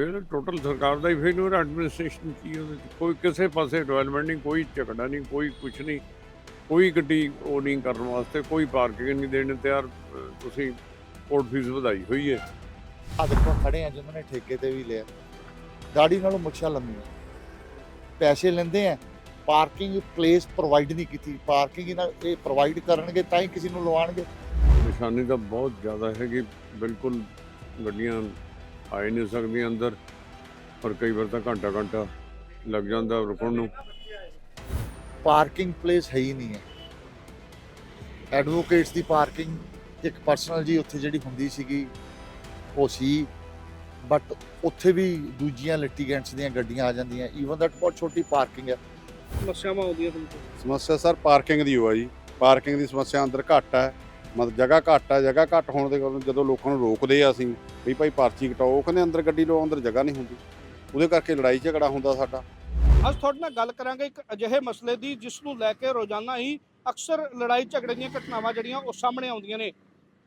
ਫਿਰ ਟੋਟਲ ਸਰਕਾਰ ਦਾ ਹੀ failure administration ਕੀ ਉਹਦੇ 'ਚ? ਕੋਈ ਕਿਸੇ ਪਾਸੇ ਡਿਵੈਲਪਮੈਂਟ ਨਹੀਂ ਕੋਈ ਝਗੜਾ ਨਹੀਂ ਕੋਈ ਕੁਛ ਨਹੀਂ। ਕੋਈ ਗੱਡੀ ਉਹ ਨਹੀਂ ਕਰਨ ਵਾਸਤੇ ਕੋਈ ਪਾਰਕਿੰਗ ਨਹੀਂ ਦੇਣ ਤਿਆਰ। ਤੁਸੀਂ ਕੋਰਟ ਫੀਸ ਵਧਾਈ ਹੋਈ ਹੈ। ਆ ਦੇਖੋ ਖੜੇ ਆ ਜਿਨ੍ਹਾਂ ਨੇ ਠੇਕੇ ਤੇ ਵੀ ਲਿਆ। ਗਾੜੀ ਨਾਲੋਂ ਮੁੱਛਾਂ ਲੰਮੀਆਂ। ਪੈਸੇ ਲੈਂਦੇ ਆ ਪਾਰਕਿੰਗ ਪਲੇਸ ਪ੍ਰੋਵਾਈਡ ਨਹੀਂ ਕੀਤੀ। ਪਾਰਕਿੰਗ ਇਹ ਪ੍ਰੋਵਾਈਡ ਕਰਨਗੇ ਤਾਂ ਹੀ ਕਿਸੇ ਨੂੰ ਲਵਾਉਣਗੇ। ਪਰੇਸ਼ਾਨੀ ਤਾਂ ਬਹੁਤ ਜ਼ਿਆਦਾ ਹੈ ਕਿ ਬਿਲਕੁਲ ਗੱਡੀਆਂ ਆ ਹੀ ਨਹੀਂ ਸਕਦੀਆਂ ਅੰਦਰ। ਪਰ ਕਈ ਵਾਰ ਤਾਂ ਘੰਟਾ ਘੰਟਾ ਲੱਗ ਜਾਂਦਾ ਰੁਕਣ ਨੂੰ। ਪਾਰਕਿੰਗ ਪਲੇਸ ਹੈ ਹੀ ਨਹੀਂ ਹੈ। ਐਡਵੋਕੇਟਸ ਦੀ ਪਾਰਕਿੰਗ ਇੱਕ ਪਰਸਨਲ ਜੀ ਉੱਥੇ ਜਿਹੜੀ ਹੁੰਦੀ ਸੀਗੀ ਉਹ ਸੀ। ਬਟ ਉੱਥੇ ਵੀ ਦੂਜੀਆਂ ਲਿਟੀਗੈਂਟਸ ਦੀਆਂ ਗੱਡੀਆਂ ਆ ਜਾਂਦੀਆਂ। ਈਵਨ ਦੈਟ ਬਹੁਤ ਛੋਟੀ ਪਾਰਕਿੰਗ ਹੈ। ਸਮੱਸਿਆਵਾਂ ਆਉਂਦੀਆਂ ਤੁਹਾਨੂੰ ਸਮੱਸਿਆ ਸਰ ਪਾਰਕਿੰਗ ਦੀ ਹੋਆ ਜੀ। ਪਾਰਕਿੰਗ ਦੀ ਸਮੱਸਿਆ ਅੰਦਰ ਘੱਟ ਹੈ। ਮਤਲਬ ਜਗ੍ਹਾ ਘੱਟ ਹੈ ਜਗ੍ਹਾ ਘੱਟ ਹੋਣ ਦੇ ਕਾਰਨ ਜਦੋਂ ਲੋਕਾਂ ਨੂੰ ਰੋਕਦੇ ਆ ਅਸੀਂ ਵੀ ਭਾਈ ਪਰਚੀ ਕਟਾਓ, ਉਹ ਕਹਿੰਦੇ ਅੰਦਰ ਗੱਡੀ ਲਓ, ਅੰਦਰ ਜਗ੍ਹਾ ਨਹੀਂ ਹੁੰਦੀ। ਉਹਦੇ ਕਰਕੇ ਲੜਾਈ ਝਗੜਾ ਹੁੰਦਾ ਸਾਡਾ। ਅੱਜ ਤੁਹਾਡੇ ਨਾਲ ਗੱਲ ਕਰਾਂਗੇ ਇੱਕ ਅਜਿਹੇ ਮਸਲੇ ਦੀ, ਜਿਸ ਨੂੰ ਲੈ ਕੇ ਰੋਜ਼ਾਨਾ ਹੀ ਅਕਸਰ ਲੜਾਈ ਝਗੜੇ ਦੀਆਂ ਘਟਨਾਵਾਂ ਜਿਹੜੀਆਂ ਉਹ ਸਾਹਮਣੇ ਆਉਂਦੀਆਂ ਨੇ।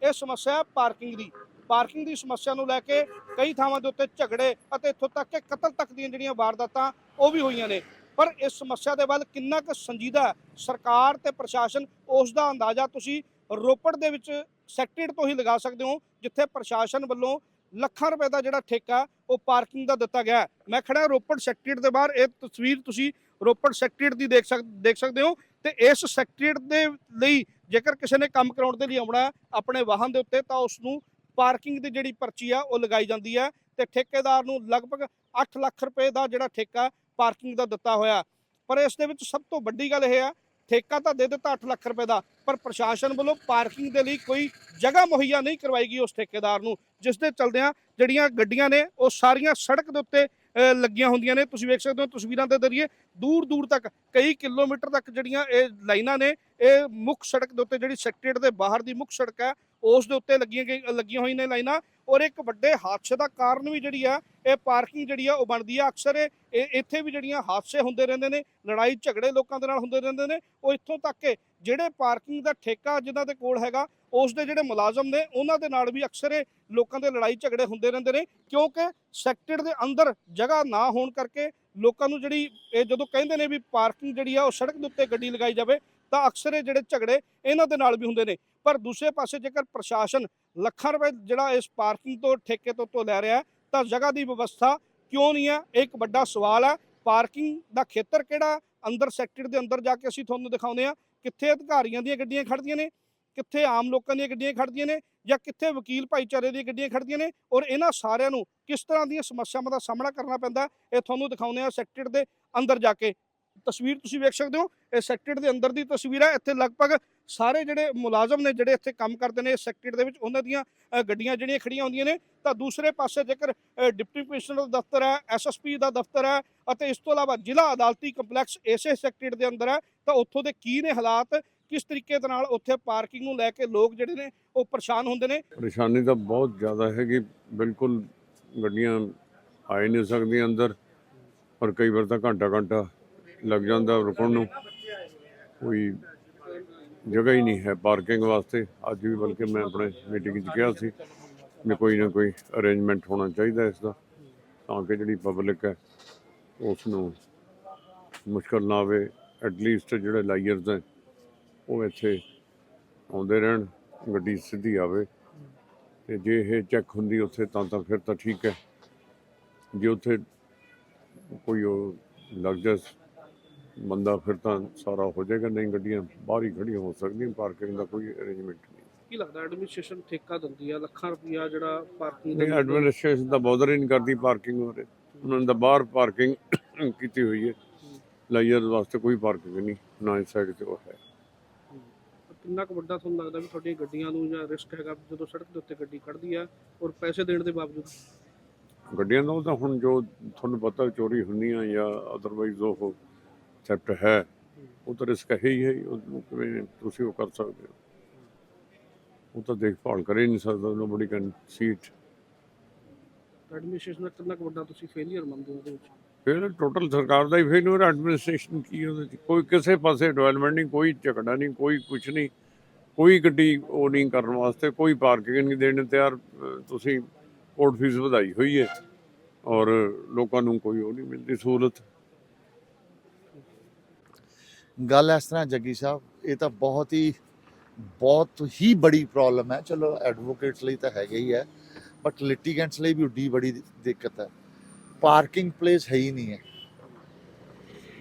ਇਹ ਸਮੱਸਿਆ ਹੈ ਪਾਰਕਿੰਗ ਦੀ ਪਾਰਕਿੰਗ ਦੀ ਸਮੱਸਿਆ ਨੂੰ ਲੈ ਕੇ ਕਈ ਥਾਵਾਂ ਦੇ ਉੱਤੇ ਝਗੜੇ ਅਤੇ ਇੱਥੋਂ ਤੱਕ ਕਿ ਕਤਲ ਤੱਕ ਦੀਆਂ ਜਿਹੜੀਆਂ ਵਾਰਦਾਤਾਂ, ਉਹ ਵੀ ਹੋਈਆਂ ਨੇ। ਪਰ ਇਸ ਸਮੱਸਿਆ ਦੇ ਵੱਲ ਕਿੰਨਾ ਕੁ ਸੰਜੀਦਾ ਸਰਕਾਰ ਤੇ ਪ੍ਰਸ਼ਾਸਨ, ਉਸ ਦਾ ਅੰਦਾਜ਼ਾ ਤੁਸੀਂ ਰੋਪੜ ਦੇ ਵਿੱਚ ਸੈਕਟਰੀਟ ਤੋਂ ਹੀ ਲਗਾ ਸਕਦੇ ਹੋ, ਜਿੱਥੇ ਪ੍ਰਸ਼ਾਸਨ ਵੱਲੋਂ ਲੱਖਾਂ ਰੁਪਏ ਦਾ ਜਿਹੜਾ ਠੇਕਾ, ਉਹ ਪਾਰਕਿੰਗ ਦਾ ਦਿੱਤਾ ਗਿਆ ਮੈਂ ਖੜਾ ਰੋਪੜ ਸੈਕਟਰੀਟ ਦੇ ਬਾਹਰ, ਇਹ ਤਸਵੀਰ ਤੁਸੀਂ ਰੋਪੜ ਸੈਕਟਰੀਟ ਦੀ ਦੇਖ ਸਕ, ਦੇਖ ਸਕਦੇ ਹੋ ਤੇ ਇਸ ਸੈਕਟਰੀਟ ਦੇ ਲਈ ਜੇਕਰ ਕਿਸੇ ਨੇ ਕੰਮ ਕਰਾਉਣ ਦੇ ਲਈ ਆਉਣਾ ਆਪਣੇ ਵਾਹਨ ਦੇ ਉੱਤੇ, ਤਾਂ ਉਸ ਨੂੰ ਪਾਰਕਿੰਗ ਦੀ ਜਿਹੜੀ ਪਰਚੀ ਆ, ਉਹ ਲਗਾਈ ਜਾਂਦੀ ਹੈ ਤੇ ਠੇਕੇਦਾਰ ਨੂੰ ਲਗਭਗ 8 ਲੱਖ ਰੁਪਏ ਦਾ ਜਿਹੜਾ ਠੇਕਾ ਪਾਰਕਿੰਗ ਦਾ ਦਿੱਤਾ ਹੋਇਆ ਪਰ ਇਸ ਦੇ ਵਿੱਚ ਸਭ ਤੋਂ ਵੱਡੀ ਗੱਲ ਇਹ ਹੈ ਠੇਕਾ ਤਾਂ ਦੇ ਦਿੱਤਾ 8 ਲੱਖ ਰੁਪਏ ਦਾ, ਪਰ ਪ੍ਰਸ਼ਾਸਨ ਵੱਲੋਂ ਪਾਰਕਿੰਗ ਦੇ ਲਈ ਕੋਈ ਜਗ੍ਹਾ ਮੁਹੱਈਆ ਨਹੀਂ ਕਰਵਾਈ ਗਈ ਉਸ ਠੇਕੇਦਾਰ ਨੂੰ, ਜਿਸ ਦੇ ਚਲਦਿਆਂ ਜਿਹੜੀਆਂ ਗੱਡੀਆਂ ਨੇ, ਉਹ ਸਾਰੀਆਂ ਸੜਕ ਦੇ ਉੱਤੇ ਲੱਗੀਆਂ ਹੁੰਦੀਆਂ ਨੇ। ਤੁਸੀਂ ਵੇਖ ਸਕਦੇ ਹੋ ਤਸਵੀਰਾਂ ਦੇ ਜ਼ਰੀਏ ਦੂਰ ਦੂਰ ਤੱਕ, ਕਈ ਕਿਲੋਮੀਟਰ ਤੱਕ ਜਿਹੜੀਆਂ ਇਹ ਲਾਈਨਾਂ ਨੇ, ਇਹ ਮੁੱਖ ਸੜਕ ਦੇ ਉੱਤੇ ਜਿਹੜੀ ਸੈਕਟਰੇਟ ਦੇ ਬਾਹਰ ਦੀ ਮੁੱਖ ਸੜਕ ਹੈ ਉਸ ਦੇ ਉੱਤੇ ਲੱਗੀਆਂ ਗਈ- ਲੱਗੀਆਂ ਹੋਈਆਂ ਨੇ ਲਾਈਨਾਂ ਔਰ ਇੱਕ ਵੱਡੇ ਹਾਦਸੇ ਦਾ ਕਾਰਨ ਵੀ ਜਿਹੜੀ ਆ, ਇਹ ਪਾਰਕਿੰਗ ਜਿਹੜੀ ਆ ਉਹ ਬਣਦੀ ਆ। ਅਕਸਰ ਇਹ ਇਹ- ਇੱਥੇ ਵੀ ਜਿਹੜੀਆਂ ਹਾਦਸੇ ਹੁੰਦੇ ਰਹਿੰਦੇ ਨੇ, ਲੜਾਈ ਝਗੜੇ ਲੋਕਾਂ ਦੇ ਨਾਲ ਹੁੰਦੇ ਰਹਿੰਦੇ ਨੇ, ਉਹ ਇੱਥੋਂ ਤੱਕ ਕਿ ਜਿਹੜੇ ਪਾਰਕਿੰਗ ਦਾ ਠੇਕਾ ਜਿਨ੍ਹਾਂ ਦੇ ਕੋਲ ਹੈਗਾ, ਉਸ ਦੇ ਜਿਹੜੇ ਮੁਲਾਜ਼ਮ ਨੇ, ਉਹਨਾਂ ਦੇ ਨਾਲ ਵੀ ਅਕਸਰ ਇਹ ਲੋਕਾਂ ਦੇ ਲੜਾਈ ਝਗੜੇ ਹੁੰਦੇ ਰਹਿੰਦੇ ਨੇ, ਕਿਉਂਕਿ ਸੈਕਟਰ ਦੇ ਅੰਦਰ ਜਗ੍ਹਾ ਨਾ ਹੋਣ ਕਰਕੇ ਲੋਕਾਂ ਨੂੰ ਜਿਹੜੀ ਇਹ ਜਦੋਂ ਕਹਿੰਦੇ ਨੇ ਵੀ ਪਾਰਕਿੰਗ ਜਿਹੜੀ ਆ ਉਹ ਸੜਕ ਦੇ ਉੱਤੇ ਗੱਡੀ ਲਗਾਈ ਜਾਵੇ ਤਾਂ ਅਕਸਰ ਇਹ ਜਿਹੜੇ ਝਗੜੇ ਇਹਨਾਂ ਦੇ ਨਾਲ ਵੀ ਹੁੰਦੇ ਨੇ। ਪਰ ਦੂਸਰੇ ਪਾਸੇ ਜੇਕਰ ਪ੍ਰਸ਼ਾਸਨ ਲੱਖਾਂ ਰੁਪਏ ਜਿਹੜਾ ਇਸ ਪਾਰਕਿੰਗ ਤੋਂ, ਠੇਕੇ ਤੋਂ ਤੋਂ ਲੈ ਰਿਹਾ ਤਾਂ ਜਗ੍ਹਾ ਦੀ ਵਿਵਸਥਾ ਕਿਉਂ ਨਹੀਂ ਹੈ? ਇਹ ਇੱਕ ਵੱਡਾ ਸਵਾਲ ਹੈ। ਪਾਰਕਿੰਗ ਦਾ ਖੇਤਰ ਕਿਹੜਾ ਅੰਦਰ ਸੈਕਟਰ ਦੇ ਅੰਦਰ ਜਾ ਕੇ ਅਸੀਂ ਤੁਹਾਨੂੰ ਦਿਖਾਉਂਦੇ ਆ ਕਿੱਥੇ ਅਧਿਕਾਰੀਆਂ ਦੀਆਂ ਗੱਡੀਆਂ ਖੜਦੀਆਂ ਨੇ? ਕਿੱਥੇ ਆਮ ਲੋਕਾਂ ਦੀਆਂ ਗੱਡੀਆਂ ਖੜਦੀਆਂ ਨੇ? ਜਾਂ ਕਿੱਥੇ ਵਕੀਲ ਭਾਈਚਾਰੇ ਦੀਆਂ ਗੱਡੀਆਂ ਖੜਦੀਆਂ ਨੇ? ਔਰ ਇਹਨਾਂ ਸਾਰਿਆਂ ਨੂੰ ਕਿਸ ਤਰ੍ਹਾਂ ਦੀਆਂ ਸਮੱਸਿਆਵਾਂ ਦਾ ਸਾਹਮਣਾ ਕਰਨਾ ਪੈਂਦਾ ਇਹ ਤੁਹਾਨੂੰ ਦਿਖਾਉਂਦੇ ਆ ਸੈਕਟਰ ਦੇ ਅੰਦਰ ਜਾ ਕੇ। ਤਸਵੀਰ ਤੁਸੀਂ ਵੇਖ ਸਕਦੇ ਹੋ। ਸੈਕਟਰ ਦੇ ਅੰਦਰ ਦੀ ਤਸਵੀਰ ਹੈ ਇੱਥੇ ਲਗਭਗ ਸਾਰੇ ਜਿਹੜੇ ਮੁਲਾਜ਼ਮ ਨੇ, ਜਿਹੜੇ ਇੱਥੇ ਕੰਮ ਕਰਦੇ ਨੇ, ਇਸ ਸੈਕਟਰ ਦੇ ਵਿੱਚ ਉਹਨਾਂ ਦੀਆਂ ਗੱਡੀਆਂ ਜਿਹੜੀਆਂ ਖੜੀਆਂ ਹੁੰਦੀਆਂ ਨੇ, ਤਾਂ ਦੂਸਰੇ ਪਾਸੇ ਜੇਕਰ ਡਿਪਟੀ ਕਮਿਸ਼ਨਰ ਦਾ ਦਫ਼ਤਰ ਹੈ ਐਸਐਸਪੀ ਦਾ ਦਫ਼ਤਰ ਹੈ, ਅਤੇ ਇਸ ਤੋਂ ਇਲਾਵਾ ਜ਼ਿਲ੍ਹਾ ਅਦਾਲਤੀ ਕੰਪਲੈਕਸ ਇਸੇ ਸੈਕਟਰ ਦੇ ਅੰਦਰ ਹੈ, ਤਾਂ ਉੱਥੋਂ ਦੇ ਕੀ ਨੇ ਹਾਲਾਤ, ਕਿਸ ਤਰੀਕੇ ਦੇ ਨਾਲ ਉੱਥੇ ਪਾਰਕਿੰਗ ਨੂੰ ਲੈ ਕੇ ਲੋਕ ਜਿਹੜੇ ਨੇ, ਉਹ ਪਰੇਸ਼ਾਨ ਹੁੰਦੇ ਨੇ? ਪਰੇਸ਼ਾਨੀ ਤਾਂ ਬਹੁਤ ਜ਼ਿਆਦਾ ਹੈ ਕਿ ਬਿਲਕੁਲ ਗੱਡੀਆਂ ਆਏ ਨਹੀਂ ਸਕਦੀਆਂ ਅੰਦਰ, ਪਰ ਕਈ ਵਾਰ ਤਾਂ ਘੰਟਾ ਘੰਟਾ ਲੱਗ ਜਾਂਦਾ ਰੁਕਣ ਨੂੰ। ਕੋਈ ਜਗ੍ਹਾ ਹੀ ਨਹੀਂ ਹੈ ਪਾਰਕਿੰਗ ਵਾਸਤੇ। ਅੱਜ ਵੀ ਬਲਕਿ ਮੈਂ ਆਪਣੇ ਮੀਟਿੰਗ 'ਚ ਕਿਹਾ ਸੀ ਵੀ ਕੋਈ ਨਾ ਕੋਈ ਅਰੇਂਜਮੈਂਟ ਹੋਣਾ ਚਾਹੀਦਾ ਇਸ ਦਾ ਤਾਂ ਕਿ ਜਿਹੜੀ ਪਬਲਿਕ ਹੈ ਉਸ ਨੂੰ ਮੁਸ਼ਕਲ ਨਾ ਆਵੇ। ਐਟਲੀਸਟ ਜਿਹੜੇ ਲਾਇਰਸ ਹੈ, ਉਹ ਇੱਥੇ ਆਉਂਦੇ ਰਹਿਣ, ਗੱਡੀ ਸਿੱਧੀ ਆਵੇ। ਤੇ ਜੇ ਇਹ ਚੈੱਕ ਹੁੰਦੀ ਉੱਥੇ, ਤਾਂ ਤਾਂ ਫਿਰ ਤਾਂ ਠੀਕ ਹੈ। ਜੇ ਉੱਥੇ ਕੋਈ ਉਹ ਲੱਗ ਬੰਦਾ ਫਿਰ ਤਾਂ ਸਾਰਾ ਹੋ ਜਾਏਗਾ ਨਹੀਂ ਗੱਡੀਆਂ ਬਾਹਰ ਹੀ ਖੜੀਆਂ ਹੋ ਸਕਦੀਆਂ ਪਾਰਕਿੰਗ ਦਾ ਕੋਈ ਅਰੇਂਜਮੈਂਟ ਨਹੀਂ। ਕੀ ਲੱਗਦਾ ਐਡਮਿਨਿਸਟ੍ਰੇਸ਼ਨ ਠੇਕਾ ਦਿੰਦੀ ਆ ਲੱਖਾਂ ਰੁਪਇਆ ਜਿਹੜਾ ਪਾਰਕਿੰਗ ਨਹੀਂ ਐਡਮਿਨਿਸਟ੍ਰੇਸ਼ਨ ਤਾਂ ਬੋਦਰ ਹੀ ਨਹੀਂ ਕਰਦੀ ਪਾਰਕਿੰਗ ਬਾਰੇ। ਉਹਨਾਂ ਨੇ ਤਾਂ ਬਾਹਰ ਪਾਰਕਿੰਗ ਕੀਤੀ ਹੋਈ ਹੈ। ਲਾਇਰ ਵਾਸਤੇ ਕੋਈ ਪਾਰਕਿੰਗ ਨਹੀਂ ਨਾ ਇਸ ਸਾਈਡ ਤੇ ਉਹ ਹੈ। ਕਿੰਨਾ ਕੁ ਵੱਡਾ ਤੁਹਾਨੂੰ ਲੱਗਦਾ ਵੀ ਤੁਹਾਡੀਆਂ ਗੱਡੀਆਂ ਨੂੰ ਜਾਂ ਰਿਸਕ ਹੈਗਾ ਜਦੋਂ ਸੜਕ ਦੇ ਉੱਤੇ ਗੱਡੀ ਖੜਦੀ ਆ ਔਰ ਪੈਸੇ ਦੇਣ ਦੇ ਬਾਵਜੂਦ? ਗੱਡੀਆਂ ਦਾ ਉਹ ਤਾਂ ਹੁਣ ਜੋ ਤੁਹਾਨੂੰ ਪਤਾ ਚੋਰੀ ਹੁੰਦੀਆਂ ਜਾਂ ਅਦਰਵਾਈਜ਼ ਉਹ ਥੈਫਟ ਹੈ। ਉਹ ਤਾਂ ਰਿਸਕ ਹੈ ਹੀ ਹੈ। ਉਹਨੂੰ ਕਿਵੇਂ ਤੁਸੀਂ ਉਹ ਕਰ ਸਕਦੇ ਹੋ। ਉਹ ਤਾਂ ਦੇਖਭਾਲ ਕਰ ਨਹੀਂ ਸਕਦਾ। Nobody can see it administration ਦਾ ਕਿੰਨਾ ਕੁ ਵੱਡਾ ਤੁਸੀਂ ਫੇਲਿਅਰ ਮੰਨਦੇ ਹੋ ਉਹਦੇ ਵਿੱਚ? ਫਿਰ ਟੋਟਲ ਸਰਕਾਰ ਦਾ ਹੀ ਫੇਲਿਅਰ ਐਡਮਿਨਿਸਟ੍ਰੇਸ਼ਨ ਕੀ ਉਹਦੇ 'ਚ ਕੋਈ ਕਿਸੇ ਪਾਸੇ ਡਿਵੈਲਪਮੈਂਟ ਨਹੀਂ ਕੋਈ ਝਗੜਾ ਨਹੀਂ ਕੋਈ ਕੁਛ ਨਹੀਂ। ਕੋਈ ਗੱਡੀ ਉਹ ਨਹੀਂ ਕਰਨ ਵਾਸਤੇ ਕੋਈ ਪਾਰਕਿੰਗ ਨਹੀਂ ਦੇਣ ਨੂੰ ਤਿਆਰ। ਤੁਸੀਂ ਕੋਰਟ ਫੀਸ ਵਧਾਈ ਹੋਈ ਹੈ। ਔਰ ਲੋਕਾਂ ਨੂੰ ਕੋਈ ਉਹ ਨਹੀਂ ਮਿਲਦੀ ਸਹੂਲਤ। ਗੱਲ ਇਸ ਤਰ੍ਹਾਂ ਜੱਗੀ ਸਾਹਿਬ, ਇਹ ਤਾਂ ਬਹੁਤ ਹੀ ਬਹੁਤ ਹੀ ਬੜੀ ਪ੍ਰੋਬਲਮ ਹੈ। ਚਲੋ ਐਡਵੋਕੇਟਸ ਲਈ ਤਾਂ ਹੈਗਾ ਹੀ ਹੈ ਬਟ ਲਿਟੀਗੈਂਟਸ ਲਈ ਵੀ ਉੱਡੀ ਬੜੀ ਦਿੱਕਤ ਹੈ। ਪਾਰਕਿੰਗ ਪਲੇਸ ਹੈ ਹੀ ਨਹੀਂ ਹੈ।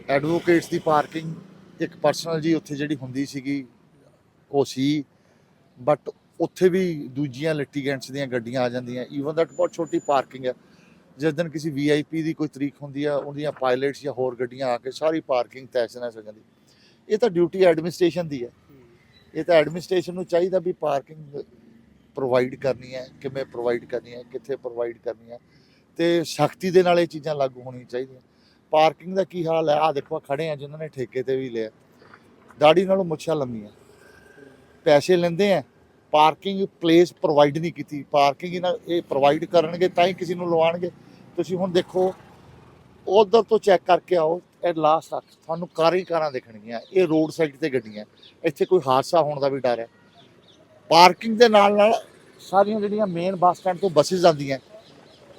ਐਡਵੋਕੇਟਸ ਦੀ ਪਾਰਕਿੰਗ ਇੱਕ ਪਰਸਨਲ ਜੀ ਉੱਥੇ ਜਿਹੜੀ ਹੁੰਦੀ ਸੀਗੀ, ਉਹ ਸੀ ਬਟ ਉੱਥੇ ਵੀ ਦੂਜੀਆਂ ਲਿਟੀਗੈਂਟਸ ਦੀਆਂ ਗੱਡੀਆਂ ਆ ਜਾਂਦੀਆਂ। ਈਵਨ ਦੈਟ ਬਹੁਤ ਛੋਟੀ ਪਾਰਕਿੰਗ ਹੈ। ਜਿਸ ਦਿਨ ਕਿਸੇ ਵੀਆਈਪੀ ਦੀ ਕੋਈ ਤਰੀਕ ਹੁੰਦੀ ਆ, ਉਹਦੀਆਂ ਪਾਇਲਟਸ ਜਾਂ ਹੋਰ ਗੱਡੀਆਂ ਆ ਕੇ ਸਾਰੀ ਪਾਰਕਿੰਗ ਤੈਸ਼ ਨੈਸ਼ ਹੋ ਜਾਂਦੀ। ਇਹ ਤਾਂ ਡਿਊਟੀ ਐਡਮਿਨਿਸਟ੍ਰੇਸ਼ਨ ਦੀ ਹੈ। ਇਹ ਤਾਂ ਐਡਮਿਨਿਸਟ੍ਰੇਸ਼ਨ ਨੂੰ ਚਾਹੀਦਾ ਵੀ ਪਾਰਕਿੰਗ ਪ੍ਰੋਵਾਈਡ ਕਰਨੀ ਹੈ, ਕਿਵੇਂ ਪ੍ਰੋਵਾਈਡ ਕਰਨੀ ਹੈ, ਕਿੱਥੇ ਪ੍ਰੋਵਾਈਡ ਕਰਨੀ ਹੈ। ਤੇ ਸਖਤੀ ਦੇ ਨਾਲ ਇਹ ਚੀਜ਼ਾਂ ਲਾਗੂ ਹੋਣੀਆਂ ਚਾਹੀਦੀਆਂ। ਪਾਰਕਿੰਗ ਦਾ ਕੀ ਹਾਲ ਹੈ? ਆ ਦੇਖੋ, ਆਹ ਖੜੇ ਆ ਜਿਨ੍ਹਾਂ ਨੇ ਠੇਕੇ ਤੇ ਵੀ ਲਿਆ। ਦਾੜੀ ਨਾਲੋਂ ਮੁੱਛਾਂ ਲੰਮੀਆਂ। ਪੈਸੇ ਲੈਂਦੇ ਆ। ਪਾਰਕਿੰਗ ਪਲੇਸ ਪ੍ਰੋਵਾਈਡ ਨਹੀਂ ਕੀਤੀ। ਪਾਰਕਿੰਗ ਇਹਨਾਂ ਇਹ ਪ੍ਰੋਵਾਈਡ ਕਰਨਗੇ ਤਾਂ ਹੀ ਕਿਸੇ ਨੂੰ ਲਵਾਉਣਗੇ। ਤੁਸੀਂ ਹੁਣ ਦੇਖੋ, ਉਧਰ ਤੋਂ ਚੈੱਕ ਕਰਕੇ ਆਓ। ਇਹ ਲਾਸਟ ਤੱਕ ਤੁਹਾਨੂੰ ਕਾਰਾਂ ਹੀ ਕਾਰਾਂ ਦੇਖਣਗੀਆਂ, ਇਹ ਰੋਡ ਸਾਈਡ ਤੇ ਗੱਡੀਆਂ। ਇੱਥੇ ਕੋਈ ਹਾਦਸਾ ਹੋਣ ਦਾ ਵੀ ਡਰ ਹੈ। ਪਾਰਕਿੰਗ ਦੇ ਨਾਲ ਨਾਲ ਸਾਰੀਆਂ ਜਿਹੜੀਆਂ ਮੇਨ ਬੱਸ ਸਟੈਂਡ ਤੋਂ ਬੱਸਿਸ ਆਉਂਦੀਆਂ,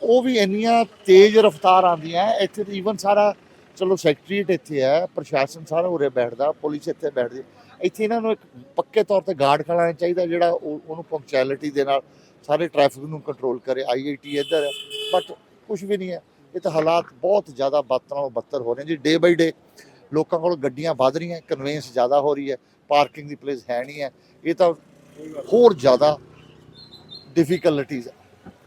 ਉਹ ਵੀ ਇੰਨੀਆਂ ਤੇਜ਼ ਰਫ਼ਤਾਰ ਆਉਂਦੀਆਂ। ਇੱਥੇ ਤਾਂ ਈਵਨ ਸਾਰਾ, ਚਲੋ ਸੈਕਟਰੀਏਟ ਇੱਥੇ ਹੈ, ਪ੍ਰਸ਼ਾਸਨ ਸਾਰਾ ਉਰੇ ਬੈਠਦਾ ਪੁਲਿਸ ਇੱਥੇ ਬੈਠਦੀ। ਇੱਥੇ ਇਹਨਾਂ ਨੂੰ ਇੱਕ ਪੱਕੇ ਤੌਰ ਤੇ ਗਾਰਡ ਖੜਾਉਣਾ ਚਾਹੀਦਾ, ਜਿਹੜਾ ਉਹ- ਉਹਨੂੰ ਪੰਕਚੁਅਲਿਟੀ ਦੇ ਨਾਲ ਸਾਰੇ ਟ੍ਰੈਫਿਕ ਨੂੰ ਕੰਟਰੋਲ ਕਰੇ। ਆਈਆਈਟੀ ਇੱਧਰ ਹੈ ਬਟ ਕੁਝ ਵੀ ਨਹੀਂ ਹੈ। ਇਹ ਤਾਂ ਹਾਲਾਤ ਬਹੁਤ ਜ਼ਿਆਦਾ ਬਦ ਨਾਲੋਂ ਬੱਤਰ ਹੋ ਰਹੇ ਜੀ। ਡੇ ਬਾਈ ਡੇ ਲੋਕਾਂ ਕੋਲ ਗੱਡੀਆਂ ਵੱਧ ਰਹੀਆਂ ਕਨਵੇਂਸ ਜ਼ਿਆਦਾ ਹੋ ਰਹੀ ਹੈ ਪਾਰਕਿੰਗ ਦੀ ਪਲੇਸ ਹੈ ਨਹੀਂ ਹੈ। ਇਹ ਤਾਂ ਹੋਰ ਜ਼ਿਆਦਾ ਡਿਫਿਕਲਟੀਜ਼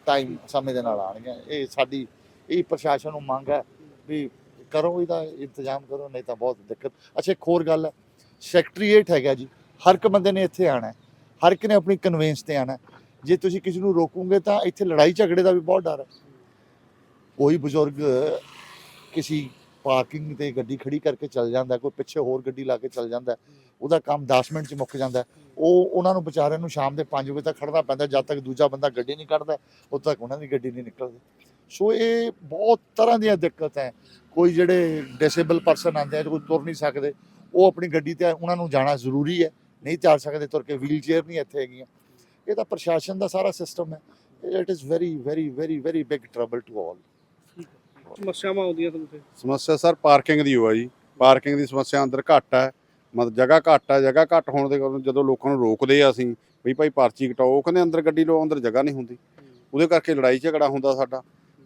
ਟਾਈਮ ਸਮੇਂ ਦੇ ਨਾਲ ਆਣਗੀਆਂ ਇਹ ਸਾਡੀ, ਇਹ ਪ੍ਰਸ਼ਾਸਨ ਨੂੰ ਮੰਗ ਹੈ ਵੀ ਕਰੋ ਇਹਦਾ ਇੰਤਜ਼ਾਮ ਕਰੋ, ਨਹੀਂ ਤਾਂ ਬਹੁਤ ਦਿੱਕਤ। ਅੱਛਾ, ਇੱਕ ਹੋਰ ਗੱਲ ਹੈ ਸੈਕਟਰੀਏਟ ਹੈਗਾ ਜੀ, ਹਰ ਇੱਕ ਬੰਦੇ ਨੇ ਇੱਥੇ ਆਣਾ ਹੈ, ਹਰ ਇੱਕ ਨੇ ਆਪਣੀ ਕਨਵੇਂਸ ਤੇ ਆਣਾ ਜੇ ਤੁਸੀਂ ਕਿਸੇ ਨੂੰ ਰੋਕੋਗੇ ਤਾਂ ਇੱਥੇ ਲੜਾਈ ਝਗੜੇ ਦਾ ਵੀ ਬਹੁਤ ਡਰ ਹੈ। ਕੋਈ ਬਜ਼ੁਰਗ ਕਿਸੇ ਪਾਰਕਿੰਗ ਤੇ ਗੱਡੀ ਖੜੀ ਕਰਕੇ ਚੱਲ ਜਾਂਦਾ, ਕੋਈ ਪਿੱਛੇ ਹੋਰ ਗੱਡੀ ਲਾ ਕੇ ਚੱਲ ਜਾਂਦਾ, ਉਹਦਾ ਕੰਮ 10 ਮਿੰਟ ਚ ਮੁੱਕ ਜਾਂਦਾ। ਉਹ ਉਹਨਾਂ ਨੂੰ ਵਿਚਾਰਿਆਂ ਨੂੰ ਸ਼ਾਮ ਦੇ 5 ਵਜੇ ਤੱਕ ਖੜਨਾ ਪੈਂਦਾ, ਜਦ ਤੱਕ ਦੂਜਾ ਬੰਦਾ ਗੱਡੀ ਨਹੀਂ ਕੱਢਦਾ, ਉਦੋਂ ਤੱਕ ਉਹਨਾਂ ਦੀ ਗੱਡੀ ਨਹੀਂ ਨਿਕਲਦੀ। ਸੋ ਇਹ ਬਹੁਤ ਤਰ੍ਹਾਂ ਦੀਆਂ ਦਿੱਕਤਾਂ ਹੈ। ਕੋਈ ਜਿਹੜੇ ਡਿਸੇਬਲ ਪਰਸਨ ਆਉਂਦੇ ਆ ਜੋ ਕੋਈ ਤੁਰ ਨਹੀਂ ਸਕਦੇ, ਉਹ ਆਪਣੀ ਗੱਡੀ ਤੇ ਉਹਨਾਂ ਨੂੰ ਜਾਣਾ ਜ਼ਰੂਰੀ ਹੈ। ਨਹੀਂ ਚੱਲ ਸਕਦੇ ਤੁਰ ਕੇ ਵੀਲ ਚੇਅਰ ਨਹੀਂ ਇੱਥੇ ਹੈਗੀਆਂ। ਇਹ ਤਾਂ ਪ੍ਰਸ਼ਾਸਨ ਦਾ ਸਾਰਾ ਸਿਸਟਮ ਹੈ। It is very very very very big trouble to all ਸਮੱਸਿਆਵਾਂ ਆਉਂਦੀਆਂ ਤੁਹਾਨੂੰ ਤੇ ਸਮੱਸਿਆ ਸਰ ਪਾਰਕਿੰਗ ਦੀ ਹੋਆ ਜੀ। ਪਾਰਕਿੰਗ ਦੀ ਸਮੱਸਿਆ ਅੰਦਰ ਘੱਟ ਹੈ। ਮਤਲਬ ਜਗ੍ਹਾ ਘੱਟ ਹੈ, ਜਗ੍ਹਾ ਘੱਟ ਹੋਣ ਦੇ ਕਾਰਨ ਜਦੋਂ ਲੋਕਾਂ ਨੂੰ ਰੋਕਦੇ ਆ ਅਸੀਂ, ਵੀ ਭਾਈ ਪਰਚੀ ਕਟਾਓ ਕਹਿੰਦੇ ਅੰਦਰ ਗੱਡੀ ਲਓ, ਅੰਦਰ ਜਗ੍ਹਾ ਨਹੀਂ ਹੁੰਦੀ। ਉਹਦੇ ਕਰਕੇ ਲੜਾਈ ਝਗੜਾ ਹੁੰਦਾ ਸਾਡਾ।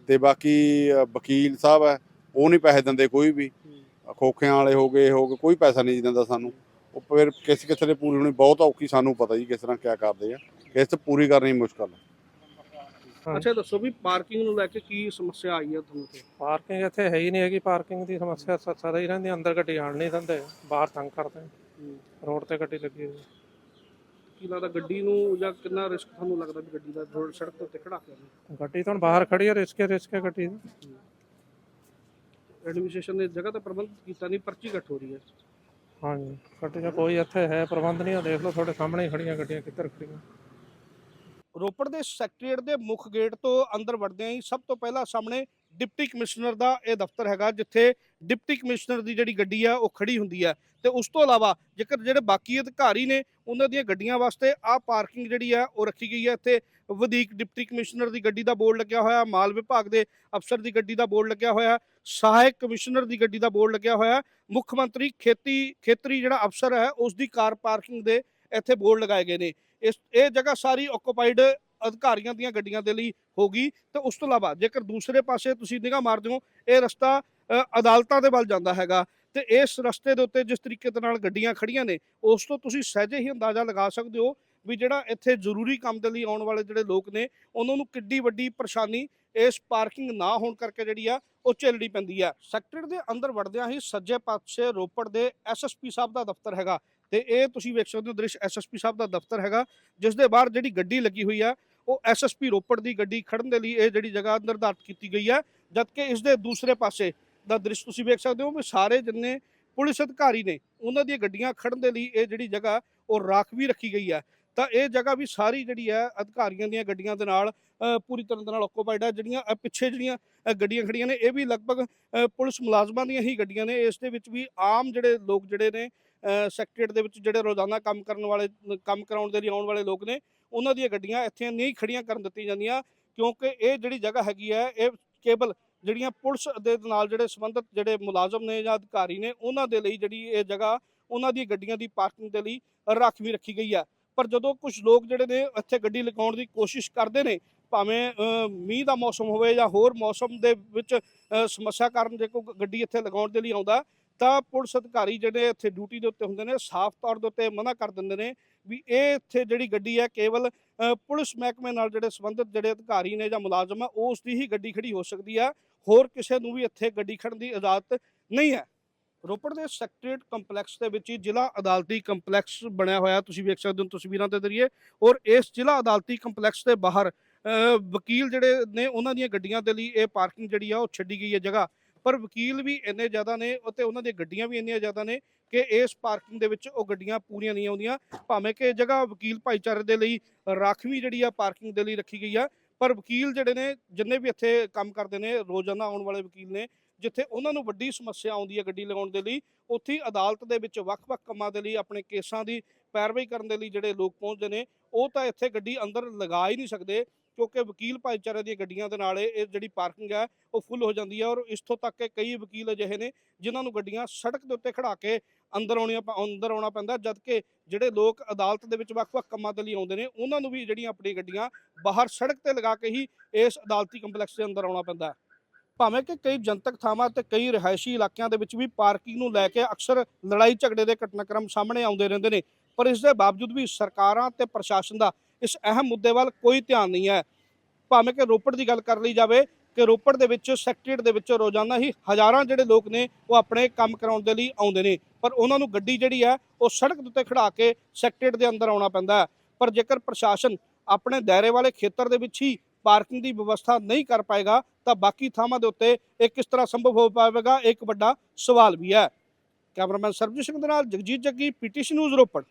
ਤੇ ਬਾਕੀ ਵਕੀਲ ਸਾਹਿਬ ਹੈ, ਉਹ ਨਹੀਂ ਪੈਸੇ ਦਿੰਦੇ ਕੋਈ ਵੀ। ਖੋਖਿਆਂ ਵਾਲੇ ਹੋ ਗਏ ਹੋ ਗਏ, ਕੋਈ ਪੈਸਾ ਨਹੀਂ ਦਿੰਦਾ ਸਾਨੂੰ। ਉਹ ਫਿਰ ਕਿਸ ਕਿਸ ਦੇ ਪੂਰੀ ਹੋਣੀ ਬਹੁਤ ਔਖੀ, ਸਾਨੂੰ ਪਤਾ ਜੀ ਕਿਸ ਤਰ੍ਹਾਂ ਕਿਆ ਕਰਦੇ ਆ। ਕਿਸ ਪੂਰੀ ਕਰਨੀ ਮੁਸ਼ਕਲ ਹੈ। ਅੱਛਾ ਦੱਸੋ ਵੀ ਪਾਰਕਿੰਗ ਨੂੰ ਲੈ ਕੇ ਕੀ ਸਮੱਸਿਆ ਆਈ ਹੈ ਤੁਹਾਨੂੰ ਤੇ ਪਾਰਕਿੰਗ ਇੱਥੇ ਹੈ ਹੀ ਨਹੀਂ ਹੈਗੀ ਪਾਰਕਿੰਗ ਦੀ ਸਮੱਸਿਆ ਸ- ਸਦਾ ਹੀ ਰਹਿੰਦੀ ਅੰਦਰ ਗੱਡੀ ਆਣ ਨਹੀਂ ਦਿੰਦੇ ਬਾਹਰ ਤੰਗ ਕਰਦੇ। ਰੋਡ ਤੇ ਗੱਡੀ ਲੱਗੀ ਹੋਈ। ਹੈ। ਕੀ ਲੱਗਦਾ ਗੱਡੀ ਨੂੰ ਜਾਂ ਕਿੰਨਾ ਰਿਸਕ ਤੁਹਾਨੂੰ ਲੱਗਦਾ ਵੀ ਗੱਡੀ ਦਾ ਰੋਡ ਸੜਕ ਦੇ ਉੱਤੇ ਖੜਾ ਕੇ ਗੱਡੀ ਤਾਂ ਹੁਣ ਬਾਹਰ ਖੜੀ ਹੈ ਰਿਸਕੇ ਰਿਸਕੇ ਗੱਡੀ ਦੀ। ਐਡਮਿਨਿਸਟ੍ਰੇਸ਼ਨ ਨੇ ਜਗ੍ਹਾ ਤੇ ਪ੍ਰਬੰਧ ਕੀਤਾ ਨਹੀਂ ਪਰਚੀ ਕੱਟ ਹੋ ਰਹੀ ਹੈ। ਹਾਂਜੀ ਗੱਡੀ ਦਾ ਕੋਈ ਇੱਥੇ ਹੈ ਪ੍ਰਬੰਧ ਨਹੀਂ ਆ ਦੇਖ ਲਓ ਤੁਹਾਡੇ ਸਾਹਮਣੇ ਹੀ ਖੜੀਆਂ ਗੱਡੀਆਂ ਕਿੱਧਰ ਖੜੀਆਂ ਰੋਪੜ ਦੇ ਸੈਕਟਰੀਏਟ ਦੇ ਮੁੱਖ ਗੇਟ ਤੋਂ ਅੰਦਰ ਵੜਦਿਆਂ ਹੀ ਸਭ ਤੋਂ ਪਹਿਲਾਂ ਸਾਹਮਣੇ ਡਿਪਟੀ ਕਮਿਸ਼ਨਰ ਦਾ ਇਹ ਦਫ਼ਤਰ ਹੈਗਾ, ਜਿੱਥੇ ਡਿਪਟੀ ਕਮਿਸ਼ਨਰ ਦੀ ਜਿਹੜੀ ਗੱਡੀ ਆ, ਉਹ ਖੜੀ ਹੁੰਦੀ ਹੈ ਤੇ ਉਸ ਤੋਂ ਇਲਾਵਾ ਜੇਕਰ ਜਿਹੜੇ ਬਾਕੀ ਅਧਿਕਾਰੀ ਨੇ, ਉਹਨਾਂ ਦੀਆਂ ਗੱਡੀਆਂ ਵਾਸਤੇ ਆ ਪਾਰਕਿੰਗ ਜਿਹੜੀ ਆ, ਉਹ ਰੱਖੀ ਗਈ ਹੈ ਇੱਥੇ ਵਧੀਕ ਡਿਪਟੀ ਕਮਿਸ਼ਨਰ ਦੀ ਗੱਡੀ ਦਾ ਬੋਰਡ ਲੱਗਿਆ ਹੋਇਆ, ਮਾਲ ਵਿਭਾਗ ਦੇ ਅਫਸਰ ਦੀ ਗੱਡੀ ਦਾ ਬੋਰਡ ਲੱਗਿਆ ਹੋਇਆ, ਸਹਾਇਕ ਕਮਿਸ਼ਨਰ ਦੀ ਗੱਡੀ ਦਾ ਬੋਰਡ ਲੱਗਿਆ ਹੋਇਆ, ਮੁੱਖ ਮੰਤਰੀ ਖੇਤੀ, ਖੇਤਰੀ ਜਿਹੜਾ ਅਫਸਰ ਹੈ, ਉਸ ਦੀ ਕਾਰ ਪਾਰਕਿੰਗ ਦੇ ਇੱਥੇ ਬੋਰਡ ਲਗਾਏ ਗਏ ਨੇ। ਇਸ, ਇਹ ਜਗ੍ਹਾ ਸਾਰੀ ਆਕੂਪਾਈਡ ਅਧਿਕਾਰੀਆਂ ਦੀਆਂ ਗੱਡੀਆਂ ਦੇ ਲਈ ਹੋਗੀ ਤੇ ਉਸ ਤੋਂ ਇਲਾਵਾ ਜੇਕਰ ਦੂਸਰੇ ਪਾਸੇ ਤੁਸੀਂ ਨਿਗਾਹ ਮਾਰਦੇ ਹੋ, ਇਹ ਰਸਤਾ ਅਦਾਲਤਾਂ ਦੇ ਵੱਲ ਜਾਂਦਾ ਹੈਗਾ ਤੇ ਇਸ ਰਸਤੇ ਦੇ ਉੱਤੇ ਜਿਸ ਤਰੀਕੇ ਦੇ ਨਾਲ ਗੱਡੀਆਂ ਖੜੀਆਂ ਨੇ, ਉਸ ਤੋਂ ਤੁਸੀਂ ਸਹਿਜੇ ਹੀ ਅੰਦਾਜ਼ਾ ਲਗਾ ਸਕਦੇ ਹੋ ਵੀ ਜਿਹੜਾ ਇੱਥੇ ਜ਼ਰੂਰੀ ਕੰਮ ਦੇ ਲਈ ਆਉਣ ਵਾਲੇ ਜਿਹੜੇ ਲੋਕ ਨੇ, ਉਹਨਾਂ ਨੂੰ ਕਿੱਡੀ ਵੱਡੀ ਪਰੇਸ਼ਾਨੀ ਇਸ ਪਾਰਕਿੰਗ ਨਾ ਹੋਣ ਕਰਕੇ ਜਿਹੜੀ ਆ, ਉਹ ਝੇਲਣੀ ਪੈਂਦੀ ਆ। ਸੈਕਟਰ ਦੇ ਅੰਦਰ ਵੜਦਿਆਂ ਹੀ ਸੱਜੇ ਪਾਸੇ ਰੋਪੜ ਦੇ ਐਸਐਸਪੀ ਸਾਹਿਬ ਦਾ ਦਫ਼ਤਰ ਹੈਗਾ। ਤੇ ਇਹ ਤੁਸੀਂ ਵੇਖ ਸਕਦੇ ਹੋ ਦ੍ਰਿਸ਼ ਐਸਐਸਪੀ ਸਾਹਿਬ ਦਾ ਦਫ਼ਤਰ ਹੈਗਾ ਜਿਸ ਦੇ ਬਾਹਰ ਜਿਹੜੀ ਗੱਡੀ ਲੱਗੀ ਹੋਈ ਆ, ਉਹ ਐਸਐਸਪੀ ਰੋਪੜ ਦੀ ਗੱਡੀ ਖੜਨ ਦੇ ਲਈ ਇਹ ਜਿਹੜੀ ਜਗ੍ਹਾ ਨਿਰਧਾਰਤ ਕੀਤੀ ਗਈ ਹੈ ਜਦਕਿ ਇਸ ਦੇ ਦੂਸਰੇ ਪਾਸੇ ਦਾ ਦ੍ਰਿਸ਼ ਤੁਸੀਂ ਵੇਖ ਸਕਦੇ ਹੋ ਵੀ ਸਾਰੇ ਜਿੰਨੇ ਪੁਲਿਸ ਅਧਿਕਾਰੀ ਨੇ, ਉਹਨਾਂ ਦੀਆਂ ਗੱਡੀਆਂ ਖੜਨ ਦੇ ਲਈ ਇਹ ਜਿਹੜੀ ਜਗ੍ਹਾ, ਉਹ ਰਾਖਵੀ ਰੱਖੀ ਗਈ ਹੈ ਤਾਂ ਇਹ ਜਗ੍ਹਾ ਵੀ ਸਾਰੀ ਜਿਹੜੀ ਹੈ ਅਧਿਕਾਰੀਆਂ ਦੀਆਂ ਗੱਡੀਆਂ ਦੇ ਨਾਲ ਪੂਰੀ ਤਰ੍ਹਾਂ ਦੇ ਨਾਲ ਆਕੂਪਾਈਡ ਹੈ ਜਿਹੜੀਆਂ ਪਿੱਛੇ ਜਿਹੜੀਆਂ ਗੱਡੀਆਂ ਖੜੀਆਂ ਨੇ, ਇਹ ਵੀ ਲਗਭਗ ਪੁਲਿਸ ਮੁਲਾਜ਼ਮਾਂ ਦੀਆਂ ਹੀ ਗੱਡੀਆਂ ਨੇ, ਇਸ ਦੇ ਵਿੱਚ ਵੀ ਆਮ ਜਿਹੜੇ ਲੋਕ ਜਿਹੜੇ ਨੇ ਸੈਕਟਰੀਏਟ ਦੇ ਵਿੱਚ ਜਿਹੜੇ ਰੋਜ਼ਾਨਾ ਕੰਮ ਕਰਨ ਵਾਲੇ, ਕੰਮ ਕਰਾਉਣ ਦੇ ਲਈ ਆਉਣ ਵਾਲੇ ਲੋਕ ਨੇ, ਉਹਨਾਂ ਦੀਆਂ ਗੱਡੀਆਂ ਇੱਥੇ ਨਹੀਂ ਖੜੀਆਂ ਕਰਨ ਦਿੱਤੀਆਂ ਜਾਂਦੀਆਂ, ਕਿਉਂਕਿ ਇਹ ਜਿਹੜੀ ਜਗ੍ਹਾ ਹੈਗੀ ਹੈ, ਇਹ ਕੇਵਲ ਜਿਹੜੀਆਂ ਪੁਲਿਸ ਦੇ ਨਾਲ ਜਿਹੜੇ ਸੰਬੰਧਿਤ ਜਿਹੜੇ ਮੁਲਾਜ਼ਮ ਨੇ ਜਾਂ ਅਧਿਕਾਰੀ ਨੇ, ਉਹਨਾਂ ਦੇ ਲਈ ਜਿਹੜੀ ਇਹ ਜਗ੍ਹਾ, ਉਹਨਾਂ ਦੀ ਗੱਡੀਆਂ ਦੀ ਪਾਰਕਿੰਗ ਦੇ ਲਈ ਰਾਖਵੀਂ ਰੱਖੀ ਗਈ ਹੈ। ਪਰ ਜਦੋਂ ਕੁਝ ਲੋਕ ਜਿਹੜੇ ਨੇ ਇੱਥੇ ਗੱਡੀ ਲਗਾਉਣ ਦੀ ਕੋਸ਼ਿਸ਼ ਕਰਦੇ ਨੇ, ਭਾਵੇਂ ਮੀਂਹ ਦਾ ਮੌਸਮ ਹੋਵੇ ਜਾਂ ਹੋਰ ਮੌਸਮ ਦੇ ਵਿੱਚ ਸਮੱਸਿਆ ਕਾਰਨ ਜੇ ਕੋਈ ਗੱਡੀ ਇੱਥੇ ਲਗਾਉਣ ਦੇ ਲਈ ਆਉਂਦਾ ਤਾਂ ਪੁਲਿਸ ਅਧਿਕਾਰੀ ਜਿਹੜੇ ਇੱਥੇ ਡਿਊਟੀ ਦੇ ਉੱਤੇ ਹੁੰਦੇ ਨੇ, ਸਾਫ਼ ਤੌਰ ਦੇ ਉੱਤੇ ਮਨਾ ਕਰ ਦਿੰਦੇ ਨੇ ਵੀ ਇਹ ਇੱਥੇ ਜਿਹੜੀ ਗੱਡੀ ਹੈ ਕੇਵਲ ਪੁਲਿਸ ਮਹਿਕਮੇ ਨਾਲ ਜਿਹੜੇ ਸੰਬੰਧਿਤ ਜਿਹੜੇ ਅਧਿਕਾਰੀ ਨੇ ਜਾਂ ਮੁਲਾਜ਼ਮ ਆ, ਉਸ ਦੀ ਹੀ ਗੱਡੀ ਖੜੀ ਹੋ ਸਕਦੀ ਹੈ ਹੋਰ ਕਿਸੇ ਨੂੰ ਵੀ ਇੱਥੇ ਗੱਡੀ ਖੜਨ ਦੀ ਇਜਾਜ਼ਤ ਨਹੀਂ ਹੈ। ਰੋਪੜ ਦੇ ਸੈਕਟਰੀਏਟ ਕੰਪਲੈਕਸ ਦੇ ਵਿੱਚ ਹੀ ਜ਼ਿਲ੍ਹਾ ਅਦਾਲਤੀ ਕੰਪਲੈਕਸ ਬਣਿਆ ਹੋਇਆ, ਤੁਸੀਂ ਵੇਖ ਸਕਦੇ ਹੋ, ਤਸਵੀਰਾਂ ਦੇ ਜ਼ਰੀਏ ਔਰ ਇਸ ਜ਼ਿਲ੍ਹਾ ਅਦਾਲਤੀ ਕੰਪਲੈਕਸ ਦੇ ਬਾਹਰ ਵਕੀਲ ਜਿਹੜੇ ਨੇ, ਉਹਨਾਂ ਦੀਆਂ ਗੱਡੀਆਂ ਦੇ ਲਈ ਇਹ ਪਾਰਕਿੰਗ ਜਿਹੜੀ ਆ, ਉਹ ਛੱਡੀ ਗਈ ਹੈ ਜਗ੍ਹਾ। ਪਰ ਵਕੀਲ ਵੀ ਇੰਨੇ ਜ਼ਿਆਦਾ ਨੇ ਅਤੇ ਉਹਨਾਂ ਦੀਆਂ ਗੱਡੀਆਂ ਵੀ ਇੰਨੀਆਂ ਜ਼ਿਆਦਾ ਨੇ ਕਿ ਇਸ ਪਾਰਕਿੰਗ ਦੇ ਵਿੱਚ ਉਹ ਗੱਡੀਆਂ ਪੂਰੀਆਂ ਨਹੀਂ ਆਉਂਦੀਆਂ। ਭਾਵੇਂ ਕਿ ਇਹ ਜਗ੍ਹਾ ਵਕੀਲ ਭਾਈਚਾਰੇ ਦੇ ਲਈ ਰਾਖਵੀਂ ਜਿਹੜੀ ਆ ਪਾਰਕਿੰਗ ਦੇ ਲਈ ਰੱਖੀ ਗਈ ਆ, ਪਰ ਵਕੀਲ ਜਿਹੜੇ ਨੇ, ਜਿੰਨੇ ਵੀ ਇੱਥੇ ਕੰਮ ਕਰਦੇ ਨੇ, ਰੋਜ਼ਾਨਾ ਆਉਣ ਵਾਲੇ ਵਕੀਲ ਨੇ, ਜਿੱਥੇ ਉਹਨਾਂ ਨੂੰ ਵੱਡੀ ਸਮੱਸਿਆ ਆਉਂਦੀ ਹੈ ਗੱਡੀ ਲਗਾਉਣ ਦੇ ਲਈ, ਉੱਥੇ ਅਦਾਲਤ ਦੇ ਵਿੱਚ ਵੱਖ-ਵੱਖ ਕੰਮਾਂ ਦੇ ਲਈ, ਆਪਣੇ ਕੇਸਾਂ ਦੀ ਪੈਰਵਾਈ ਕਰਨ ਦੇ ਲਈ ਜਿਹੜੇ ਲੋਕ ਪਹੁੰਚਦੇ ਨੇ, ਉਹ ਤਾਂ ਇੱਥੇ ਗੱਡੀ ਅੰਦਰ ਲਗਾ ਹੀ ਨਹੀਂ ਸਕਦੇ। ਕਿਉਂਕਿ ਵਕੀਲ ਭਾਈਚਾਰੇ ਦੀਆਂ ਗੱਡੀਆਂ ਦੇ ਨਾਲ ਇਹ ਜਿਹੜੀ ਪਾਰਕਿੰਗ ਹੈ, ਉਹ ਫੁੱਲ ਹੋ ਜਾਂਦੀ ਹੈ ਔਰ ਇਸ ਤੋਂ ਤੱਕ ਕਿ ਕਈ ਵਕੀਲ ਅਜਿਹੇ ਨੇ ਜਿਨ੍ਹਾਂ ਨੂੰ ਗੱਡੀਆਂ ਸੜਕ ਦੇ ਉੱਤੇ ਖੜਾ ਕੇ ਅੰਦਰ ਆਉਣੀਆਂ ਅੰਦਰ ਆਉਣਾ ਪੈਂਦਾ ਜਦਕਿ ਜਿਹੜੇ ਲੋਕ ਅਦਾਲਤ ਦੇ ਵਿੱਚ ਵੱਖ-ਵੱਖ ਕੰਮਾਂ ਦੇ ਲਈ ਆਉਂਦੇ ਨੇ, ਉਹਨਾਂ ਨੂੰ ਵੀ ਜਿਹੜੀਆਂ ਆਪਣੀ ਗੱਡੀਆਂ ਬਾਹਰ ਸੜਕ ਤੇ ਲਗਾ ਕੇ ਹੀ ਇਸ ਅਦਾਲਤੀ ਕੰਪਲੈਕਸ ਦੇ ਅੰਦਰ ਆਉਣਾ ਪੈਂਦਾ ਭਾਵੇਂ ਕਿ ਕਈ ਜਨਤਕ ਥਾਵਾਂ ਤੇ ਕਈ ਰਿਹਾਇਸ਼ੀ ਇਲਾਕਿਆਂ ਦੇ ਵਿੱਚ ਵੀ ਪਾਰਕਿੰਗ ਨੂੰ ਲੈ ਕੇ ਅਕਸਰ ਲੜਾਈ ਝਗੜੇ ਦੇ ਘਟਨਾਕ੍ਰਮ ਸਾਹਮਣੇ ਆਉਂਦੇ ਰਹਿੰਦੇ ਨੇ, ਪਰ ਇਸ ਦੇ ਬਾਵਜੂਦ ਵੀ ਸਰਕਾਰਾਂ ਤੇ ਪ੍ਰਸ਼ਾਸਨ ਦਾ ਇਸ ਅਹਿਮ ਮੁੱਦੇ ਵੱਲ ਕੋਈ ਧਿਆਨ ਨਹੀਂ ਹੈ। ਭਾਵੇਂ ਕਿ ਰੋਪੜ ਦੀ ਗੱਲ ਕਰ ਲਈ ਜਾਵੇ ਕਿ ਰੋਪੜ ਦੇ ਵਿੱਚ ਸੈਕਟਰੀਏਟ ਦੇ ਵਿੱਚ ਰੋਜ਼ਾਨਾ ਹੀ ਹਜ਼ਾਰਾਂ ਜਿਹੜੇ ਲੋਕ ਨੇ ਉਹ ਆਪਣੇ ਕੰਮ ਕਰਾਉਣ ਦੇ ਲਈ ਆਉਂਦੇ ਨੇ। ਪਰ ਉਹਨਾਂ ਨੂੰ ਗੱਡੀ ਜਿਹੜੀ ਹੈ, ਉਹ ਸੜਕ ਦੇ ਉੱਤੇ ਖੜਾ ਕੇ ਸੈਕਟਰੀਏਟ ਦੇ ਅੰਦਰ ਆਉਣਾ ਪੈਂਦਾ ਹੈ। ਪਰ ਜੇਕਰ ਪ੍ਰਸ਼ਾਸਨ ਆਪਣੇ ਦਾਇਰੇ ਵਾਲੇ ਖੇਤਰ ਦੇ ਵਿੱਚ ਹੀ ਪਾਰਕਿੰਗ ਦੀ ਵਿਵਸਥਾ ਨਹੀਂ ਕਰ ਪਾਏਗਾ, ਤਾਂ ਬਾਕੀ ਥਾਵਾਂ ਦੇ ਉੱਤੇ ਇਹ ਕਿਸ ਤਰ੍ਹਾਂ ਸੰਭਵ ਹੋ ਪਾਵੇਗਾ, ਇਹ ਇੱਕ ਵੱਡਾ ਸਵਾਲ ਵੀ ਹੈ। ਕੈਮਰਾਮੈਨ ਸਰਬਜੀਤ ਸਿੰਘ ਦੇ ਨਾਲ ਜਗਜੀਤ ਜੱਗੀ, ਪੀਟੀਸੀ ਨਿਊਜ਼ ਰੋਪੜ।